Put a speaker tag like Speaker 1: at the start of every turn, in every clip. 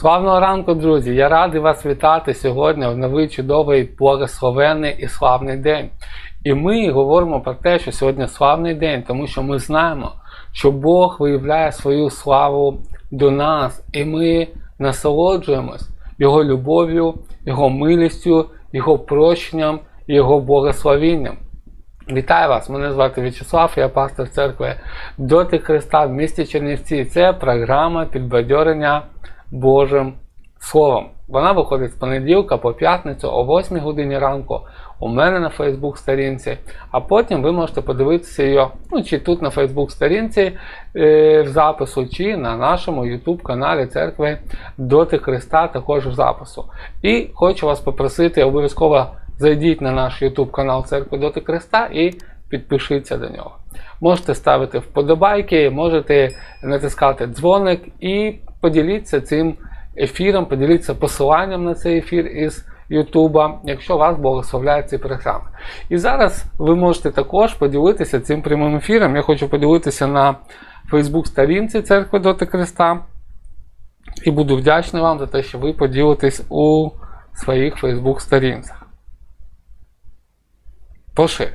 Speaker 1: Славного ранку, друзі! Я радий вас вітати сьогодні в новий чудовий, благословенний і славний день. І ми говоримо про те, що сьогодні славний день, тому що ми знаємо, що Бог виявляє свою славу до нас, і ми насолоджуємось Його любов'ю, Його милістю, Його прощенням, Його благословенням. Вітаю вас! Мене звати В'ячеслав, я пастор церкви Доти Христа в місті Чернівці. Це програма підбадьорення Божим Словом. Вона виходить з понеділка по п'ятницю о 8 годині ранку у мене на Фейсбук сторінці, а потім ви можете подивитися її ну, чи тут на Фейсбук сторінці е, в запису, чи на нашому YouTube каналі церкви Доти Христа також в запису. І хочу вас попросити обов'язково зайдіть на наш YouTube канал Церкви Доти Христа і підпишіться до нього. Можете ставити вподобайки, можете натискати дзвоник і поділіться цим ефіром, поділіться посиланням на цей ефір із Ютуба, якщо вас благословляє ці програми. І зараз ви можете також поділитися цим прямим ефіром. Я хочу поділитися на Фейсбук сторінці Церкви Доти Христа. І буду вдячний вам за те, що ви поділитесь у своїх Фейсбук сторінцях. Поширив.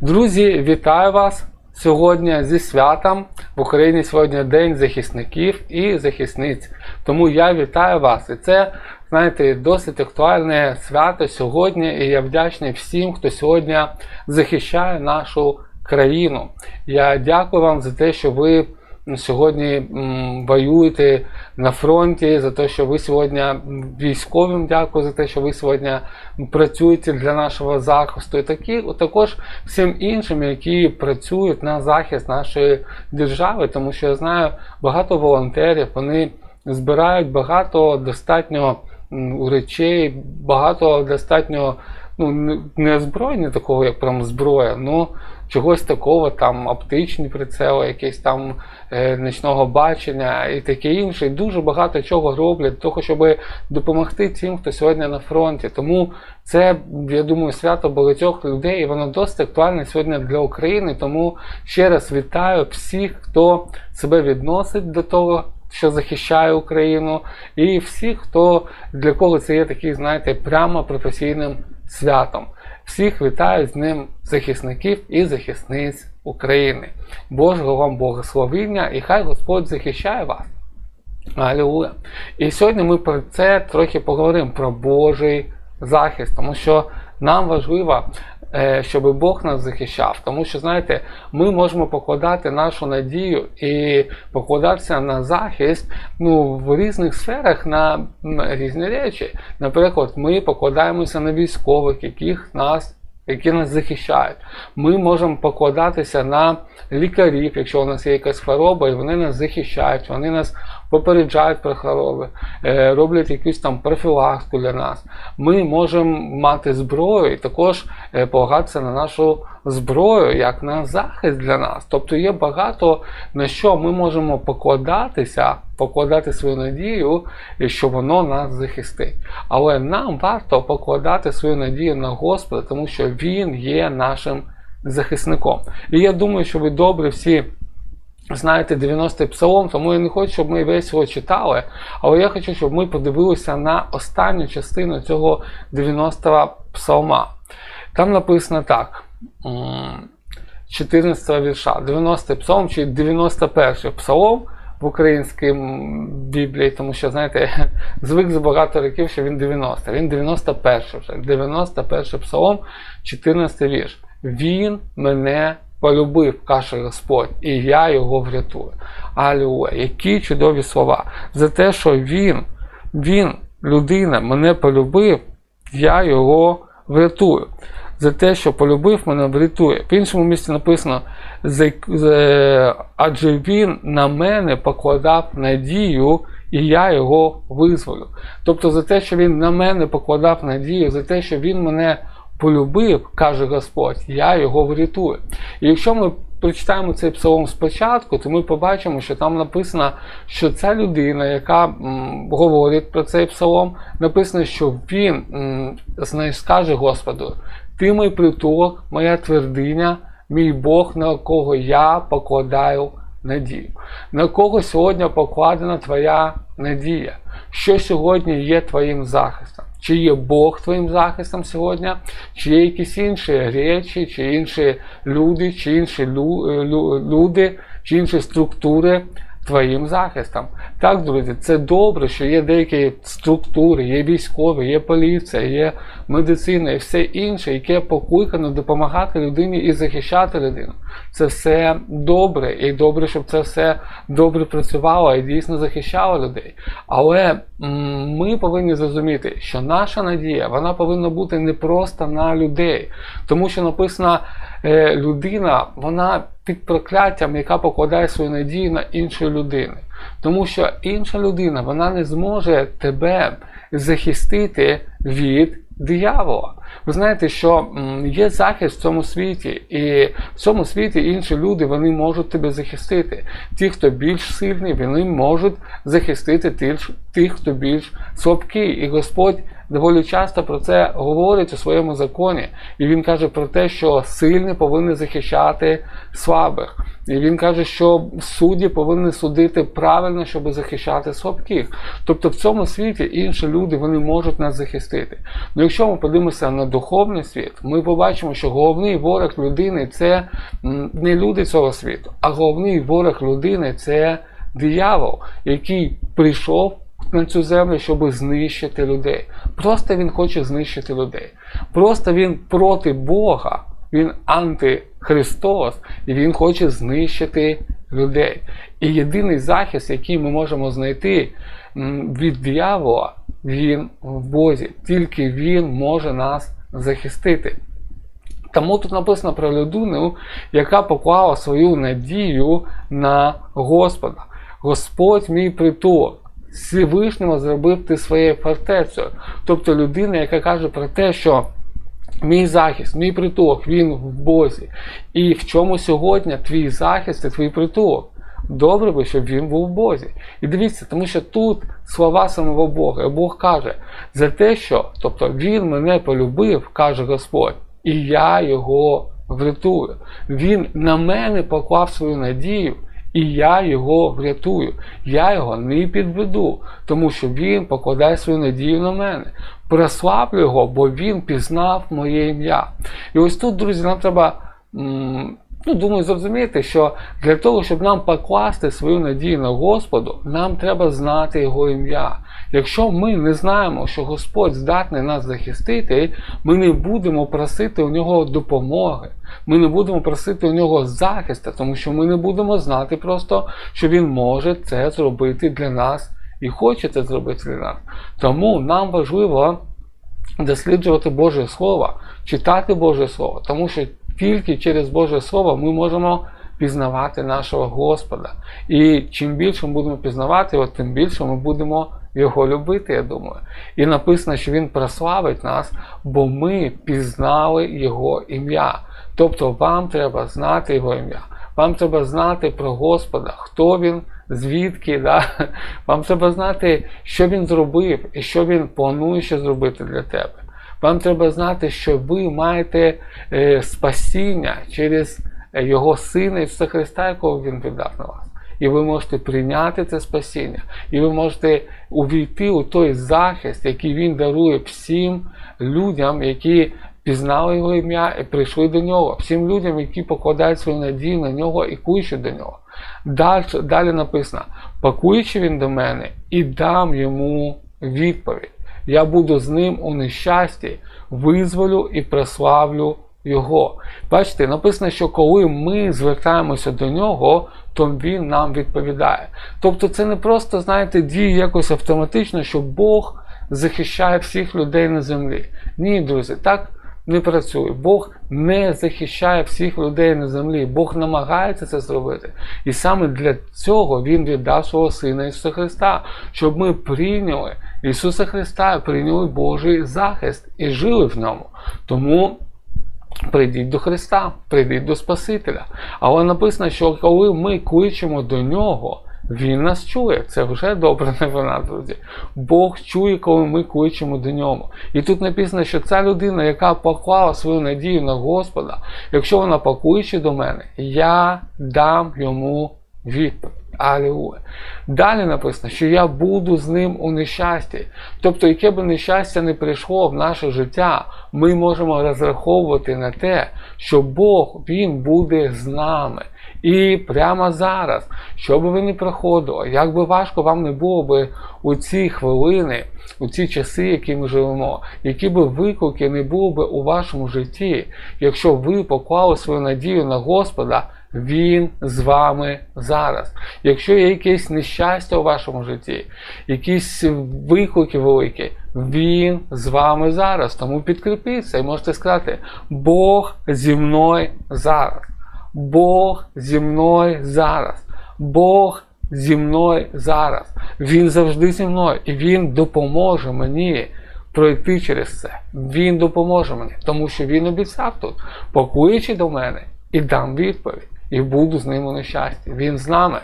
Speaker 1: Друзі, вітаю вас сьогодні зі святом. В Україні сьогодні День захисників і захисниць. Тому я вітаю вас. І це, знаєте, досить актуальне свято сьогодні. І я вдячний всім, хто сьогодні захищає нашу країну. Я дякую вам за те, що ви сьогодні воюєте на фронті, за те, що ви сьогодні військовим дякую за те, що ви сьогодні працюєте для нашого захисту, і такі також всім іншим, які працюють на захист нашої держави, тому що я знаю багато волонтерів, вони збирають багато достатньо речей, багато достатньо ну, не- не озброєння такого, як прям зброя, ну чогось такого, там оптичні прицели, якісь там е, нічного бачення і таке інше. І дуже багато чого роблять того, щоб допомогти тим, хто сьогодні на фронті. Тому це, я думаю, свято багатьох людей, і воно досить актуальне сьогодні для України. Тому ще раз вітаю всіх, хто себе відносить до того. Що захищає Україну, і всіх, хто для кого це є такий, знаєте, прямо професійним святом. Всіх вітають з ним захисників і захисниць України. Божого вам благословіння і хай Господь захищає вас. Алілуя. І сьогодні ми про це трохи поговоримо про Божий захист, тому що нам важливо, е, щоб Бог нас захищав. Тому що, знаєте, ми можемо покладати нашу надію і покладатися на захист ну, в різних сферах на різні речі. Наприклад, ми покладаємося на військових, яких нас. Які нас захищають. Ми можемо покладатися на лікарів, якщо у нас є якась хвороба, і вони нас захищають, вони нас попереджають про хвороби, е, роблять якусь там профілактику для нас. Ми можемо мати зброю і також е, полагатися на нашу зброю як на захист для нас. Тобто є багато на що ми можемо покладатися, покладати свою надію, що воно нас захистить. Але нам варто покладати свою надію на Господа, тому що Він є нашим захисником. І я думаю, що ви добре всі. Знаєте, 90-й псалом, тому я не хочу, щоб ми весь його читали, але я хочу, щоб ми подивилися на останню частину цього 90-го псалма. Там написано так: м, 14 вірша, 90-й псалом чи 91-й псалом в українській Біблії, тому що, знаєте, звик за багато років, що він 90. Він 91 вже. 91 псалом, 14 вірш. Він мене полюбив, каже Господь, і я його врятую. Алілуя. Які чудові слова. За те, що він, він, людина, мене полюбив, я його врятую. За те, що полюбив мене, врятує. В іншому місці написано, «За- за- адже він на мене покладав надію, і я його визволю. Тобто за те, що він на мене покладав надію, за те, що він мене полюбив, каже Господь, я його врятую. І якщо ми прочитаємо цей псалом спочатку, то ми побачимо, що там написано, що ця людина, яка м, говорить про цей псалом, написано, що він м, знаєш, скаже Господу: Ти мій притулок, моя твердиня, мій Бог, на кого я покладаю надію. На кого сьогодні покладена твоя надія? Що сьогодні є твоїм захистом? Чи є Бог твоїм захистом сьогодні, чи є якісь інші речі, чи інші люди, чи інші лю- лю- люди, чи інші структури твоїм захистом. Так, друзі, це добре, що є деякі структури, є військові, є поліція, є медицина і все інше, яке покликано допомагати людині і захищати людину. Це все добре, і добре, щоб це все добре працювало і дійсно захищало людей. Але ми повинні зрозуміти, що наша надія вона повинна бути не просто на людей, тому що написано, е, людина вона під прокляттям, яка покладає свою надію на іншу людину. Тому що інша людина вона не зможе тебе захистити від диявола. Ви знаєте, що є захист в цьому світі, і в цьому світі інші люди вони можуть тебе захистити. Ті, хто більш сильний, вони можуть захистити тих, тих, хто більш слабкий. І Господь доволі часто про це говорить у своєму законі. І він каже про те, що сильний повинен захищати слабих. І він каже, що судді повинні судити правильно, щоб захищати слабких. Тобто в цьому світі інші люди вони можуть нас захистити. Ну якщо ми подивимося на духовний світ, ми побачимо, що головний ворог людини це не люди цього світу, а головний ворог людини це диявол, який прийшов на цю землю, щоб знищити людей. Просто він хоче знищити людей. Просто він проти Бога. Він антихристос, і він хоче знищити людей. І єдиний захист, який ми можемо знайти від диявола, він в Бозі. Тільки він може нас захистити. Тому тут написано про людину, яка поклала свою надію на Господа. Господь мій притулок. Всевишнього зробив ти своєю фортецею. Тобто людина, яка каже про те, що Мій захист, мій притулок, він в Бозі. І в чому сьогодні твій захист і твій притулок? Добре би, щоб він був в Бозі. І дивіться, тому що тут слова самого Бога. І Бог каже, за те, що, тобто Він мене полюбив, каже Господь, і я його врятую. Він на мене поклав свою надію. І я його врятую, я його не підведу, тому що він покладає свою надію на мене. Прославлю його, бо він пізнав моє ім'я. І ось тут, друзі, нам треба, ну, думаю, зрозуміти, що для того, щоб нам покласти свою надію на Господу, нам треба знати його ім'я. Якщо ми не знаємо, що Господь здатний нас захистити, ми не будемо просити у нього допомоги. Ми не будемо просити у нього захисту, тому що ми не будемо знати просто, що він може це зробити для нас і хоче це зробити для нас. Тому нам важливо досліджувати Боже Слово, читати Боже Слово, тому що тільки через Боже Слово ми можемо пізнавати нашого Господа. І чим більше ми будемо пізнавати його, тим більше ми будемо його любити, я думаю. І написано, що Він прославить нас, бо ми пізнали Його ім'я. Тобто вам треба знати Його ім'я. Вам треба знати про Господа, хто він, звідки. Да? Вам треба знати, що він зробив і що він планує ще зробити для тебе. Вам треба знати, що ви маєте е, спасіння через е, Його Сина Ісуса Христа, якого Він віддав на вас. І ви можете прийняти це спасіння, і ви можете увійти у той захист, який він дарує всім людям, які пізнали його ім'я і прийшли до нього, всім людям, які покладають свою надію на нього і кличуть до нього. Далі, далі написано: покличе він до мене і дам йому відповідь. Я буду з ним у нещасті, визволю і прославлю його. Бачите, написано, що коли ми звертаємося до нього, то він нам відповідає. Тобто це не просто, знаєте, діє якось автоматично, що Бог захищає всіх людей на землі. Ні, друзі, так не працює. Бог не захищає всіх людей на землі. Бог намагається це зробити. І саме для цього Він віддав свого Сина Ісуса Христа, щоб ми прийняли Ісуса Христа, прийняли Божий захист і жили в ньому. Тому. Прийдіть до Христа, прийдіть до Спасителя. Але написано, що коли ми кличемо до Нього, Він нас чує. Це вже добра новина, друзі. Бог чує, коли ми кличемо до нього. І тут написано, що ця людина, яка поклала свою надію на Господа, якщо вона покличе до мене, я дам йому відповідь. Алілуя. Далі написано, що я буду з ним у нещасті. Тобто, яке би нещастя не прийшло в наше життя, ми можемо розраховувати на те, що Бог Він буде з нами. І прямо зараз, що би ви не проходили, як би важко вам не було би у ці хвилини, у ці часи, які ми живемо, які би виклики не було би у вашому житті, якщо ви поклали свою надію на Господа. Він з вами зараз. Якщо є якесь нещастя у вашому житті, якісь виклики великі, він з вами зараз. Тому підкріпіться і можете сказати: Бог зі мною зараз. Бог зі мною зараз. Бог зі мною зараз. Він завжди зі мною, і Він допоможе мені пройти через це. Він допоможе мені, тому що він обіцяв тут, покличе до мене і дам відповідь. І буду з ним у нещасті. Він з нами.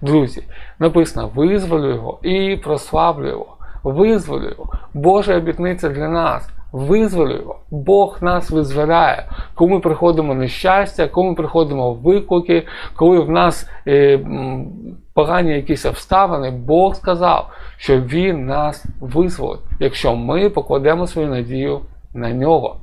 Speaker 1: Друзі, написано: визволю його і прославлю його. Визволю його. Божа обітниця для нас. Визволю його. Бог нас визволяє. Коли ми приходимо нещастя, коли ми приходимо в виклики, коли в нас е, погані якісь обставини, Бог сказав, що Він нас визволить, якщо ми покладемо свою надію на нього.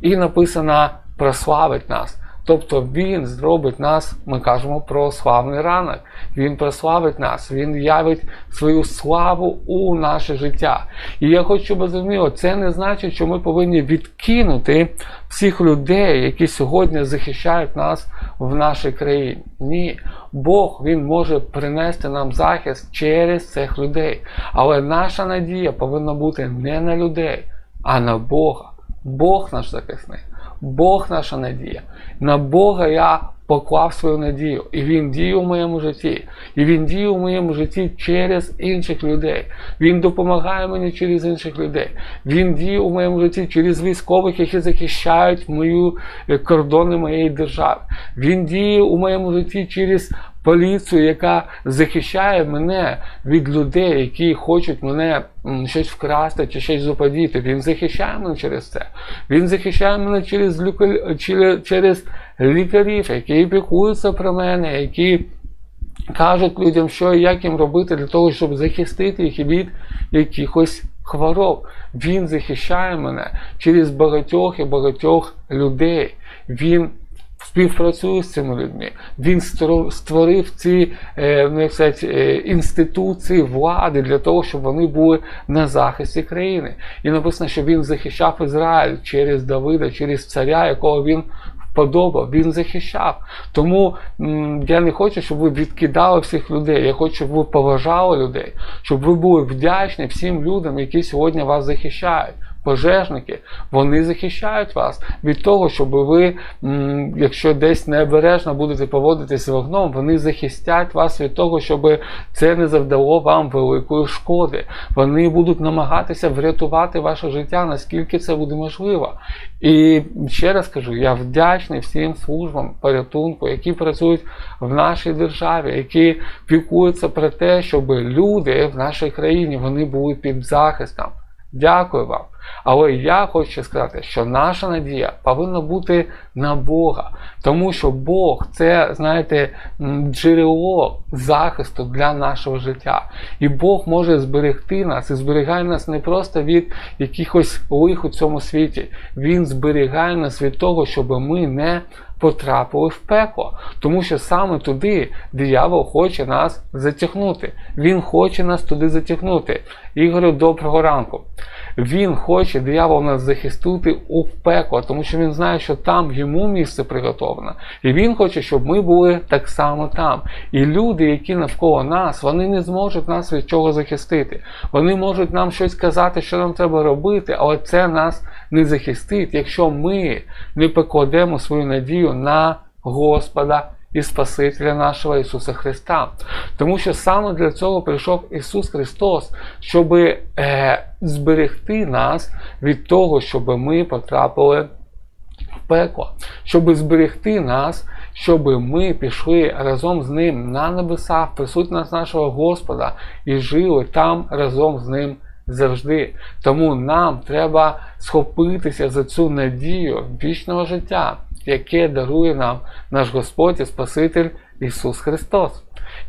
Speaker 1: І написано прославить нас. Тобто Він зробить нас, ми кажемо про славний ранок. Він прославить нас, Він явить свою славу у наше життя. І я хочу, щоб ви це не значить, що ми повинні відкинути всіх людей, які сьогодні захищають нас в нашій країні. Ні. Бог Він може принести нам захист через цих людей. Але наша надія повинна бути не на людей, а на Бога. Бог наш захисник. Бог наша надія. На Бога я поклав свою надію. І Він діє у моєму житті. І Він діє у моєму житті через інших людей. Він допомагає мені через інших людей. Він діє у моєму житті через військових, які захищають мою е, кордони моєї держави. Він діє у моєму житті через поліцію, яка захищає мене від людей, які хочуть мене щось вкрасти чи щось заподіти. Він захищає мене через це. Він захищає мене через, через лікарів, які піклуються про мене, які кажуть людям, що і як їм робити для того, щоб захистити їх від якихось хвороб. Він захищає мене через багатьох і багатьох людей. Він співпрацює з цими людьми. Він створив ці е, ну, як сказати, е, інституції влади для того, щоб вони були на захисті країни. І написано, що він захищав Ізраїль через Давида, через царя, якого він вподобав, він захищав. Тому я не хочу, щоб ви відкидали всіх людей. Я хочу, щоб ви поважали людей, щоб ви були вдячні всім людям, які сьогодні вас захищають. Пожежники, вони захищають вас від того, щоб ви, якщо десь необережно будете поводитися вогном, вони захистять вас від того, щоб це не завдало вам великої шкоди. Вони будуть намагатися врятувати ваше життя, наскільки це буде можливо. І ще раз кажу, я вдячний всім службам порятунку, які працюють в нашій державі, які піклуються про те, щоб люди в нашій країні вони були під захистом. Дякую вам. Але я хочу сказати, що наша надія повинна бути на Бога, тому що Бог це, знаєте, джерело захисту для нашого життя. І Бог може зберегти нас і зберігає нас не просто від якихось лих у цьому світі. Він зберігає нас від того, щоб ми не потрапили в пекло. Тому що саме туди диявол хоче нас затягнути. Він хоче нас туди затягнути. Ігорю, доброго ранку. Він хоче диявол нас захистити у пекло, тому що він знає, що там йому місце приготовано. І він хоче, щоб ми були так само там. І люди, які навколо нас, вони не зможуть нас від чого захистити. Вони можуть нам щось казати, що нам треба робити, але це нас не захистить, якщо ми не покладемо свою надію на Господа і Спасителя нашого Ісуса Христа. Тому що саме для цього прийшов Ісус Христос, щоб е, зберегти нас від того, щоб ми потрапили в пекло, щоб зберегти нас, щоб ми пішли разом з Ним на небеса, в присутність нашого Господа і жили там разом з Ним завжди. Тому нам треба схопитися за цю надію вічного життя, яке дарує нам наш Господь і Спаситель Ісус Христос.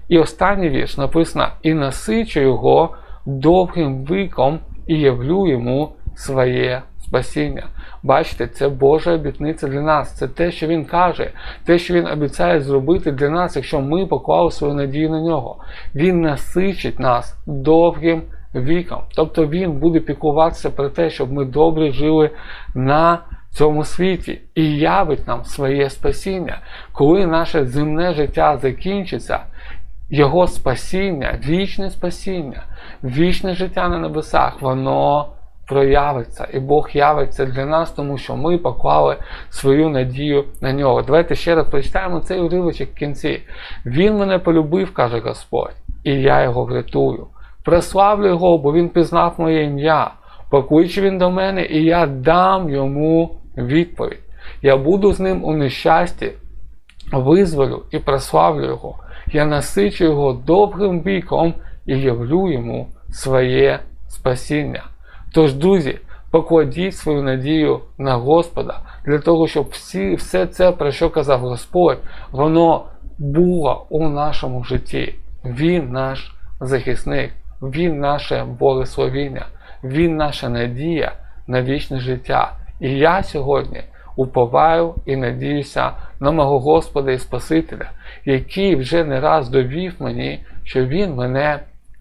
Speaker 1: І останній вірш написано: і насичу його довгим віком і явлю йому своє спасіння. Бачите, це Божа обітниця для нас. Це те, що Він каже, те, що Він обіцяє зробити для нас, якщо ми поклали свою надію на нього. Він насичить нас довгим віком. Тобто Він буде піклуватися про те, щоб ми добре жили на цьому світі і явить нам своє спасіння. Коли наше земне життя закінчиться, Його спасіння, вічне спасіння, вічне життя на небесах, воно проявиться, і Бог явиться для нас, тому що ми поклали свою надію на нього. Давайте ще раз прочитаємо цей уривочок в кінці. Він мене полюбив, каже Господь, і я його врятую. Прославлю його, бо він пізнав моє ім'я. Покличе він до мене, і я дам йому відповідь. Я буду з ним у нещасті, визволю і прославлю його. Я насичу його довгим віком і явлю йому своє спасіння. Тож, друзі, покладіть свою надію на Господа для того, щоб всі, все це, про що казав Господь, воно було у нашому житті. Він наш захисник, Він наше благословіння, Він наша надія на вічне життя. І я сьогодні уповаю і надіюся на мого Господа і Спасителя, який вже не раз довів мені, що Він мене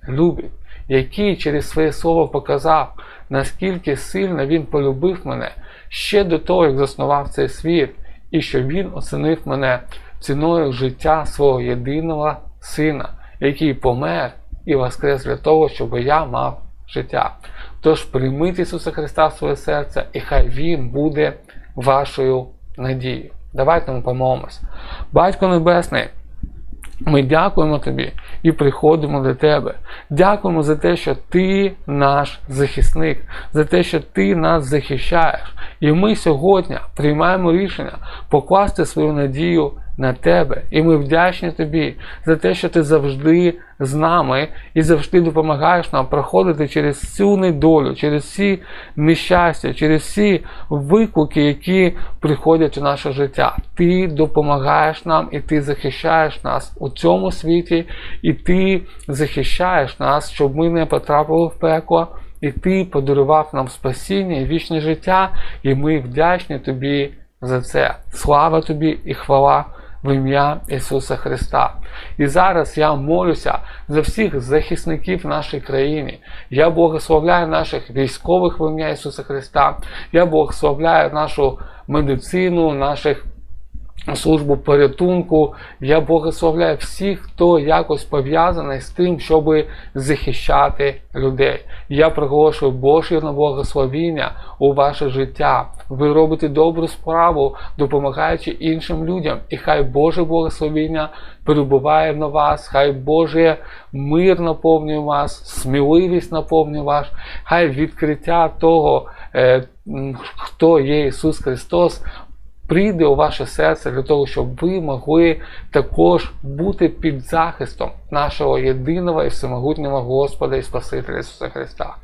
Speaker 1: любить, який через своє слово показав, наскільки сильно Він полюбив мене ще до того, як заснував цей світ, і що Він оцінив мене ціною життя свого єдиного сина, який помер і воскрес для того, щоб я мав життя. Тож прийміть Ісуса Христа в своє серце, і хай Він буде вашою надією. Давайте ми помолимось. Батько Небесний, ми дякуємо тобі і приходимо до тебе. Дякуємо за те, що ти наш захисник, за те, що ти нас захищаєш. І ми сьогодні приймаємо рішення покласти свою надію на тебе. І ми вдячні тобі за те, що ти завжди з нами і завжди допомагаєш нам проходити через всю недолю, через всі нещастя, через всі виклики, які приходять у наше життя. Ти допомагаєш нам і ти захищаєш нас у цьому світі, і ти захищаєш нас, щоб ми не потрапили в пекло. І ти подарував нам спасіння і вічне життя, і ми вдячні тобі за це. Слава тобі і хвала в ім'я Ісуса Христа. І зараз я молюся за всіх захисників нашої країни. Я благословляю наших військових в ім'я Ісуса Христа. Я благословляю нашу медицину, наших службу порятунку. Я благословляю всіх, хто якось пов'язаний з тим, щоб захищати людей. Я проголошую Боже благословіння у ваше життя. Ви робите добру справу, допомагаючи іншим людям. І хай Боже благословіння перебуває на вас, хай Боже мир наповнює вас, сміливість наповнює вас, хай відкриття того, е, хто є Ісус Христос, прийде у ваше серце для того, щоб ви могли також бути під захистом нашого єдиного і всемогутнього Господа і Спасителя Ісуса Христа.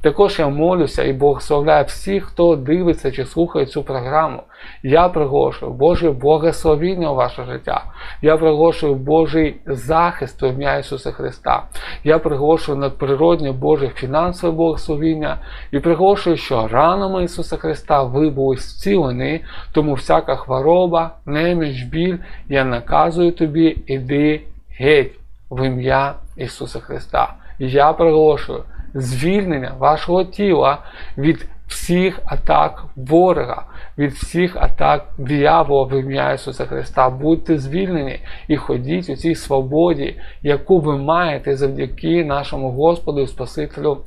Speaker 1: Також я молюся і благословляю всіх, хто дивиться чи слухає цю програму. Я приголошую Боже благословіння у ваше життя. Я приголошую Божий захист у ім'я Ісуса Христа. Я приголошую надприродне Боже фінансове благословіння і приголошую, що ранами Ісуса Христа ви були зцілені, тому всяка хвороба, неміч, біль, я наказую тобі, іди геть в ім'я Ісуса Христа. Я приголошую звільнення вашого тіла від всіх атак ворога, від всіх атак диявола в ім'я Ісуса Христа. Будьте звільнені і ходіть у цій свободі, яку ви маєте завдяки нашому Господу і Спасителю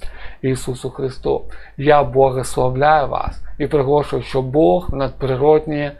Speaker 1: Ісусу Христу. Я благословляю вас і приголошую, що Бог надприродні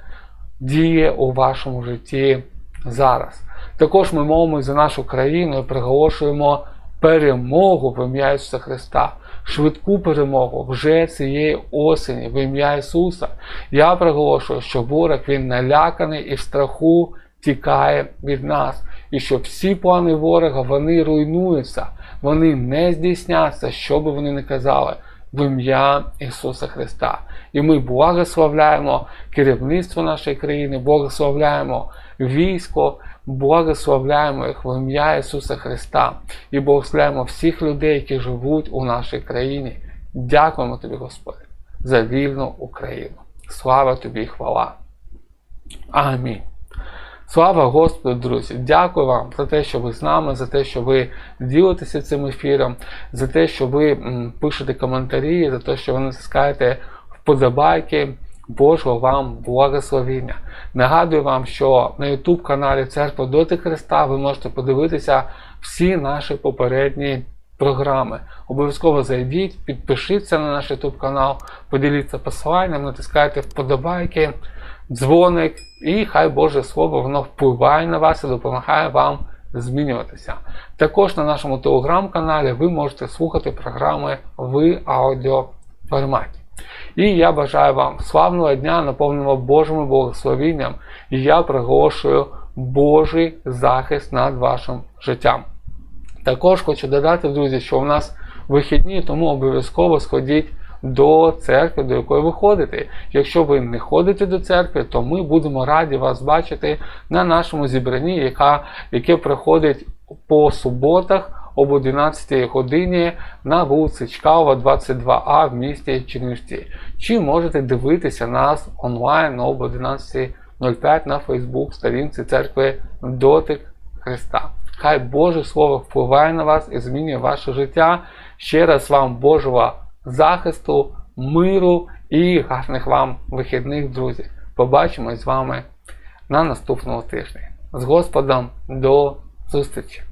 Speaker 1: діє у вашому житті зараз. Також ми молимося за нашу країну і приголошуємо перемогу в ім'я Ісуса Христа, швидку перемогу вже цієї осені в ім'я Ісуса. Я приголошую, що ворог він наляканий і в страху тікає від нас. І що всі плани ворога вони руйнуються, вони не здійсняться, що би вони не казали, в ім'я Ісуса Христа. І ми благословляємо керівництво нашої країни, благословляємо військо, благословляємо їх в ім'я Ісуса Христа і благословляємо всіх людей, які живуть у нашій країні. Дякуємо тобі, Господи, за вільну Україну. Слава тобі і хвала. Амінь. Слава Господу, друзі! Дякую вам за те, що ви з нами, за те, що ви ділитеся цим ефіром, за те, що ви пишете коментарі, за те, що ви натискаєте вподобайки. Божого вам благословіння. Нагадую вам, що на YouTube каналі Церква Доти Христа ви можете подивитися всі наші попередні програми. Обов'язково зайдіть, підпишіться на наш YouTube канал, поділіться посиланням, натискайте вподобайки, дзвоник, і хай Боже Слово воно впливає на вас і допомагає вам змінюватися. Також на нашому телеграм-каналі ви можете слухати програми в аудіоформаті. І я бажаю вам славного дня, наповненого Божим благословінням, і я приголошую Божий захист над вашим життям. Також хочу додати, друзі, що у нас вихідні, тому обов'язково сходіть до церкви, до якої ви ходите. Якщо ви не ходите до церкви, то ми будемо раді вас бачити на нашому зібранні, яка, яке проходить по суботах об 11 годині на вулиці Чкалова, 22А в місті Чернівці. Чи можете дивитися нас онлайн об 11.05 на Фейсбук сторінці церкви Дотик Христа. Хай Боже Слово впливає на вас і змінює ваше життя. Ще раз вам Божого захисту, миру і гарних вам вихідних, друзі. Побачимось з вами на наступному тижні. З Господом до зустрічі!